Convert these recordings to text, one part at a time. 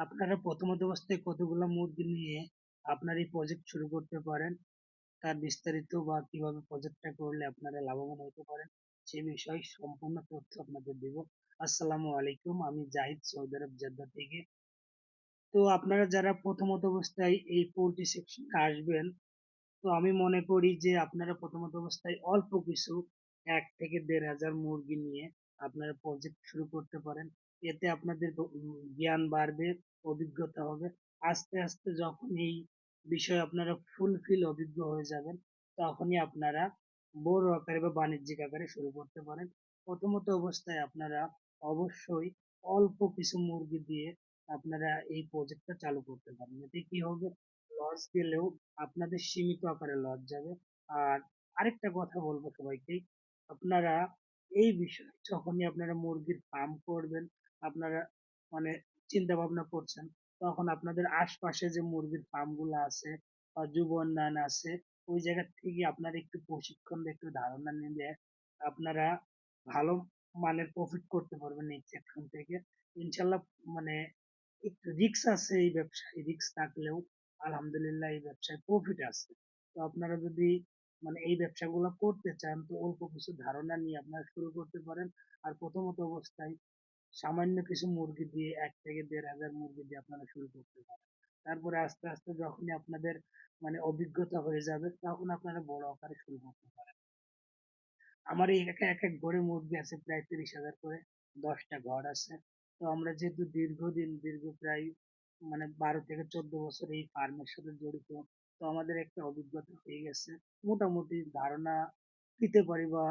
আপনারা প্রথমত অবস্থায় কতগুলা মুরগি নিয়ে আপনার এই প্রজেক্ট শুরু করতে পারেন? তার বিস্তারিত বা কীভাবে প্রজেক্টটা করলে আপনারা লাভবান হতে পারেন? সে বিষয়ে সম্পূর্ণ তথ্য আপনাদের দেব। আসসালামু আলাইকুম, আমি জাহিদ সৌদি আরব জেদ্দা থেকে। তো আপনারা যারা প্রথমত অবস্থায় এই পোল্ট্রি সেকশনে আসবেন, তো আমি মনে করি যে আপনারা প্রথমত অবস্থায় অল্প কিছু এক থেকে দেড় হাজার মুরগি নিয়ে আপনারা প্রজেক্ট শুরু করতে পারেন। এতে আপনাদের জ্ঞান বাড়বে, অভিজ্ঞতা হবে। আস্তে আস্তে যখন এই বিষয়ে আপনারা ফুলফিল অভিজ্ঞ হয়ে যাবেন, তখনই আপনারা বড় আকারে বা বাণিজ্যিক আকারে শুরু করতে পারেন। প্রথমত অবস্থায় আপনারা অবশ্যই অল্প কিছু মুরগি দিয়ে আপনারা এই প্রজেক্টটা চালু করতে পারেন। এতে কি হবে? লস গেলেও আপনাদের সীমিত আকারে লস যাবে। আর আরেকটা কথা বলব সবাইকে। আপনারা এই বিষয়ে যখনই আপনারা মুরগির ফার্ম করবেন, আপনারা মানে চিন্তা ভাবনা করছেন, তখন আপনাদের আশপাশে যে মুরগির ফার্মগুলো আছে বা যুব আছে, ওই জায়গা থেকে আপনারা একটু প্রশিক্ষণ বা একটু ধারণা নিলে আপনারা ভালো মানের প্রফিট করতে পারবেন এই সেকশন থেকে। ইনশাল্লাহ মানে একটু রিস্ক আছে এই ব্যবসায় রিস্ক থাকলেও আলহামদুলিল্লাহ এই ব্যবসায় প্রফিট আছে। তো আপনারা যদি মানে এই ব্যবসাগুলো করতে চান, তো অল্প কিছু ধারণা নিয়ে আপনারা শুরু করতে পারেন। আর প্রথমত অবস্থায় সামান্য কিছু মুরগি দিয়ে এক থেকে দেড় হাজার মুরগি দিয়ে আপনারা শুরু করতে পারেন। তারপরে আস্তে আস্তে যখনই আপনাদের মানে অভিজ্ঞতা হয়ে যাবে, তখন আপনারা বড় আকারে শুরু করতে পারেন। আমার এই এক এক ঘরে মুরগি আছে প্রায় তিরিশ হাজার করে, দশটা ঘর আছে। তো আমরা যেহেতু দীর্ঘদিন, দীর্ঘ প্রায় মানে বারো থেকে চোদ্দ বছর এই ফার্মের সাথে জড়িত। তো আমাদের একটা অভিজ্ঞতা হয়ে গেছে। মোটামুটি ধারণা দিতে পারি বা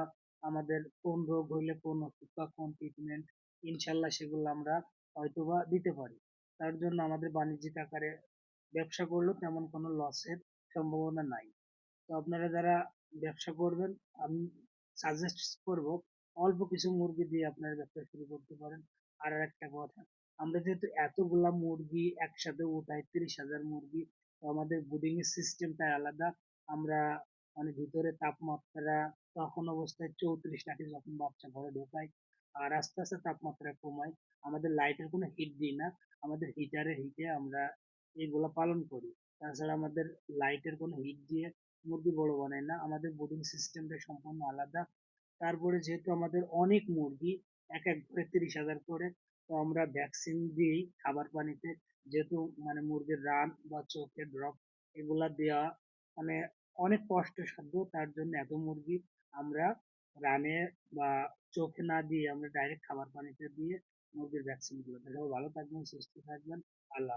আমাদের কোন রোগ হইলে কোন ওষুধ বা কোন ট্রিটমেন্ট ইনশাল্লাহ সেগুলো আমরা হয়তোবা দিতে পারি। তার জন্য আমাদের বাণিজ্যিক আকারে ব্যবসা করলেও তেমন কোনো লসের সম্ভাবনা নাই। তো আপনারা যারা ব্যবসা করবেন, আমি সাজেস্ট করব অল্প কিছু মুরগি দিয়ে আপনার ব্যবসা শুরু করতে পারেন। আর একটা কথা, আমরা যেহেতু এতগুলা মুরগি একসাথে উঠাই, তিরিশ হাজার মুরগি আমাদের ব্রুডিং এর সিস্টেমটাই আলাদা। আমরা মানে ভিতরে তাপমাত্রা, তখন অবস্থায় চৌত্রিশ নাকি যখন বাচ্চা ঘরে ঢোকাই, আর আস্তে আস্তে তাপমাত্রা কমাই। আমাদের লাইটের কোনো হিট দিই না, আমাদের হিটারের হিটে আমরা এইগুলা পালন করি। তাছাড়া আমাদের লাইটের কোনো হিট দিয়ে মুরগি বড় বানাই না, আমাদের ব্রুডিং সিস্টেমটা সম্পূর্ণ আলাদা। তারপরে যেহেতু আমাদের অনেক মুরগি, এক এক ঘরে তিরিশ হাজার করে, তো আমরা ভ্যাকসিন দিই খাবার পানিতে যেহেতু মানে মুরগির রান বা চোখে ড্রপ এগুলা দেওয়া মানে অনেক কষ্টসাধ্য। তার জন্য এত মুরগি আমরা রানে বা চোখে না দিয়ে আমরা ডাইরেক্ট খাবার পানিতে দিয়ে মুরগির ভ্যাকসিনগুলো সবাই ভালো থাকবেন, সুস্থ থাকবেন। আল্লাহ